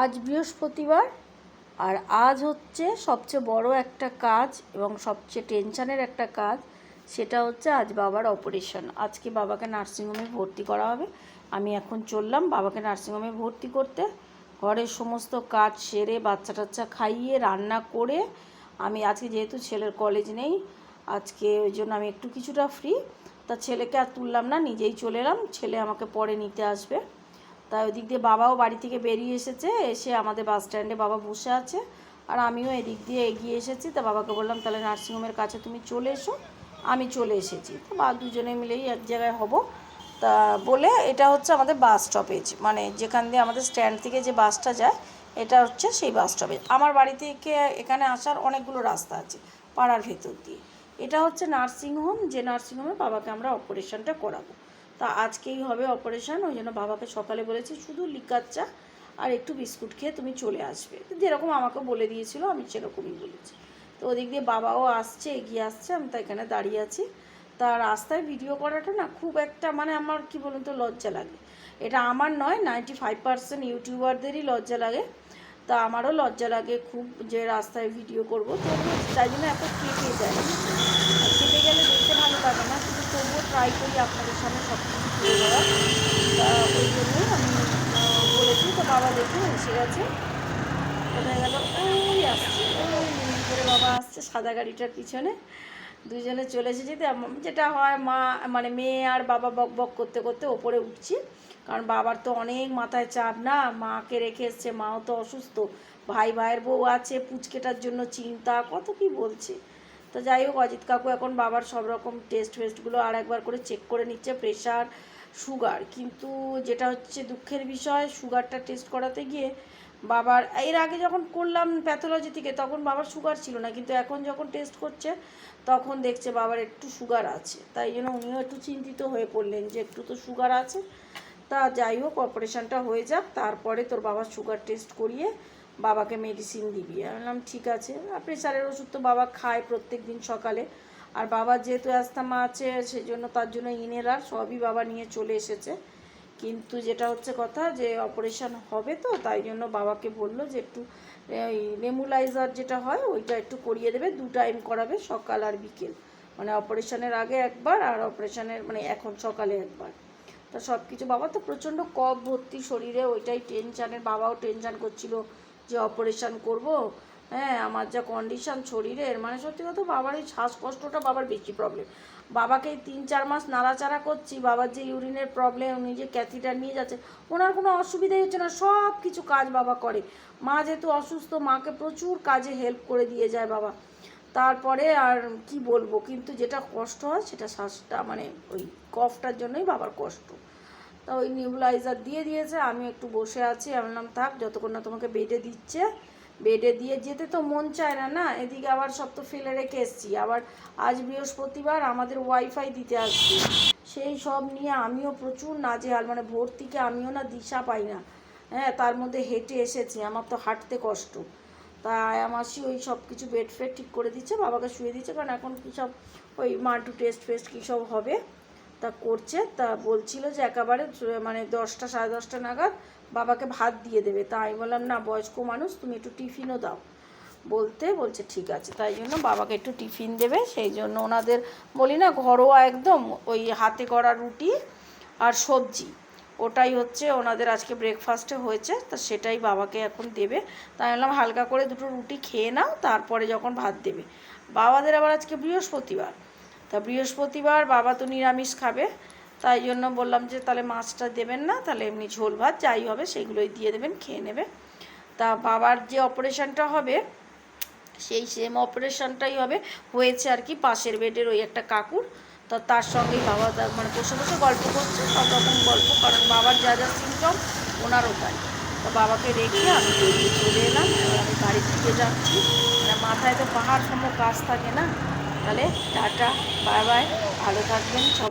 আজ বৃহস্পতিবার, আর আজ হচ্ছে সবচেয়ে বড় একটা কাজ এবং সবচেয়ে টেনশানের একটা কাজ, সেটা হচ্ছে আজ বাবার অপারেশন। আজকে বাবাকে নার্সিংহোমে ভর্তি করা হবে। আমি এখন চললাম বাবাকে নার্সিংহোমে ভর্তি করতে। ঘরের সমস্ত কাজ সেরে বাচ্চা টাচ্চা খাইয়ে, রান্না করে, আমি আজকে যেহেতু ছেলের কলেজ নেই, আজকে ওই জন্য আমি একটু কিছুটা ফ্রি তা ছেলেকে আর তুললাম না, নিজেই চলে এলাম। ছেলে আমাকে পরে নিতে আসবে। তাই ওদিক দিয়ে বাবাও বাড়ি থেকে বেরিয়ে এসেছে, এসে আমাদের বাস স্ট্যান্ডে বাবা বসে আছে। আর আমিও এদিক দিয়ে এগিয়ে এসেছি, তা বাবাকে বললাম, তাহলে নার্সিংহোমের কাছে তুমি চলে এসো, আমি চলে এসেছি। তো বা দুজনে মিলেই এক জায়গায় হব। তা বলে এটা হচ্ছে আমাদের বাস স্টপেজ মানে যেখান দিয়ে আমাদের স্ট্যান্ড থেকে যে বাসটা যায়, এটা হচ্ছে সেই বাস স্টপেজ। আমার বাড়ি থেকে এখানে আসার অনেকগুলো রাস্তা আছে পাড়ার ভেতর দিয়ে। এটা হচ্ছে নার্সিংহোম, যে নার্সিংহোমে বাবাকে আমরা অপারেশনটা করাবো। তা আজকেই হবে অপারেশন ওই জন্য বাবাকে সকালে বলেছি শুধু লিকার চা আর একটু বিস্কুট খেয়ে তুমি চলে আসবে। যেরকম আমাকে বলে দিয়েছিল, আমি সেরকমই বলেছি। তো ওদিক দিয়ে বাবাও আসছে, এগিয়ে আসছে, আমি তো এখানে দাঁড়িয়ে আছি। তা রাস্তায় ভিডিও করাটা না খুব একটা মানে আমার কি বলুন তো লজ্জা লাগে। এটা আমার নয় নাইনটি ফাইভ পার্সেন্ট ইউটিউবারদেরই লজ্জা লাগে। তা আমারও লজ্জা লাগে খুব যে রাস্তায় ভিডিও করব। তো তাই জন্য এত কেটে যায়। কেটে গেলে দেখতে ভালো লাগে না, কিন্তু তবুও ট্রাই করি আপনাদের সামনে সব কিছু তুলে দেওয়ার তা ওই জন্যই আমি বলেছি, তো বাবা দেখে এসে গেছে। কোথায় গেল? ওই আসছে, ওই করে বাবা আসছে সাদা গাড়িটার পিছনে। দুজনে চলে এসেছি তো যেটা হয় মা মানে মেয়ে আর বাবা বক বক করতে করতে ওপরে উঠছি। কারণ বাবার তো অনেক মাথায় চাপ না, মাকে রেখে এসছে, মাও তো অসুস্থ। ভাই ভাইয়ের বউ আছে, পুচকেটার জন্য চিন্তা, কত কি বলছে। তো যাই হোক, অজিত কাকু এখন বাবার সব রকম টেস্ট ফেস্টগুলো আর একবার করে চেক করে নিচ্ছে প্রেশার সুগার কিন্তু যেটা হচ্ছে দুঃখের বিষয় সুগারটা টেস্ট করাতে গিয়ে বাবার, এর আগে যখন করলাম প্যাথোলজি থেকে, তখন বাবার সুগার ছিল না, কিন্তু এখন যখন টেস্ট করছে, তখন দেখছে বাবার একটু সুগার আছে। তাই জন্য উনিও একটু চিন্তিত হয়ে পড়লেন যে একটু তো সুগার আছে তা যাই হোক, অপারেশনটা হয়ে যাক, তারপরে তোর বাবার সুগার টেস্ট করিয়ে বাবাকে মেডিসিন দিবি। আমি বললাম, ঠিক আছে। আর প্রেশারের ওষুধ তো বাবা খায় প্রত্যেক দিন সকালে। আর বাবার যেহেতু অ্যাস্থামা আছে, সেজন্য তার জন্য ইনেলার সবই বাবা নিয়ে চলে এসেছে। কিন্তু যেটা হচ্ছে কথা যে অপারেশন হবে তো, তাই জন্য বাবাকে বলল যে একটু নেমুলাইজার যেটা হয়, ওইটা একটু করিয়ে দেবে, দু টাইম করাবে, সকাল আর বিকেল। মানে অপারেশনের আগে একবার, আর অপারেশনের মানে এখন সকালে একবার। তা সব কিছু বাবা তো প্রচণ্ড কফ ভর্তি শরীরে, ওইটাই টেনশানের বাবাও টেনশান করছিল যে অপারেশন করব। হ্যাঁ আমার যা কন্ডিশন শরীরের মানে সত্যি কথা বাবার এই শ্বাসকষ্টটা বাবার বেশি প্রবলেম বাবাকে তিন চার মাস নাড়াচাড়া করছি, বাবার যে ইউরিনের প্রবলেম উনি যে ক্যাথিটার নিয়ে যাচ্ছে, ওনার কোনো অসুবিধাই হচ্ছে না সব কিছু কাজ বাবা করে। মা যেহেতু অসুস্থ, মাকে প্রচুর কাজে হেল্প করে দিয়ে যায় বাবা। তারপরে আর কি বলব, কিন্তু যেটা কষ্ট হয় সেটা শ্বাসটা মানে ওই কফটার জন্যই বাবার কষ্ট। তা ওই নিউবলাইজার দিয়ে দিয়েছে, আমি একটু বসে আছি বললাম, থাক, যতক্ষণ না তোমাকে বেডে দিচ্ছে, বেডে দিয়ে যেতে তো মন চায় না না? এদিকে আবার সব তো ফেলে রেখে এসছি, আবার আজ বৃহস্পতিবার আমাদের ওয়াইফাই দিতে আসছি সেই সব নিয়ে আমিও প্রচুর নাজেহাল মানে ভোর থেকে আমিও না দিশা পাই না। হ্যাঁ তার মধ্যে হেঁটে এসেছি, আমার তো হাঁটতে কষ্ট। তা আয়া মাসি ওই সব কিছু বেড ফেড ঠিক করে দিচ্ছে, বাবাকে শুয়ে দিচ্ছে, কারণ এখন কী সব ওই মান্টু টেস্ট ফেস্ট কী সব হবে, তা করছে, তা বলছিল যে একেবারে মানে দশটা, সাড়ে দশটা নাগাদ বাবাকে ভাত দিয়ে দেবে। তা আমি বললাম, না, বয়স্ক মানুষ, তুমি একটু টিফিনও দাও। বলতে বলছে, ঠিক আছে। তাই জন্য বাবাকে একটু টিফিন দেবে, সেই জন্য ওনাদের বলি না ঘরোয়া একদম ওই হাতে করা রুটি আর সবজি। ওটাই হচ্ছে ওনাদের আজকে ব্রেকফাস্টে হয়েছে, তা সেটাই বাবাকে এখন দেবে। তাই বললাম, হালকা করে দুটো রুটি খেয়ে নাও, তারপরে যখন ভাত দেবে। বাবাদের আবার আজকে বৃহস্পতিবার। তা বৃহস্পতিবার বাবা তো নিরামিষ খাবে, তাই জন্য বললাম যে তাহলে মাছটা দেবেন না, তাহলে এমনি ঝোল ভাত যাই হবে, সেগুলোই দিয়ে দেবেন, খেয়ে নেবে। তা বাবার যে অপারেশনটা হবে, সেই সেম অপারেশনটাই হবে, হয়েছে আর কি পাশের বেডের ওই একটা কাকুর। তো তার সঙ্গেই বাবা মানে বসে বসে গল্প করছে, সব রকম গল্প, কারণ বাবার যা যা সিমটম ওনারও তাই। তো বাবাকে রেখে আমি চলে এলাম, আমি বাড়ির থেকে যাচ্ছি। মানে মাথায় তো পাহাড় সম কাজ থাকে না? তাহলে টাটা, বাই বাই, ভালো থাকবেন, সব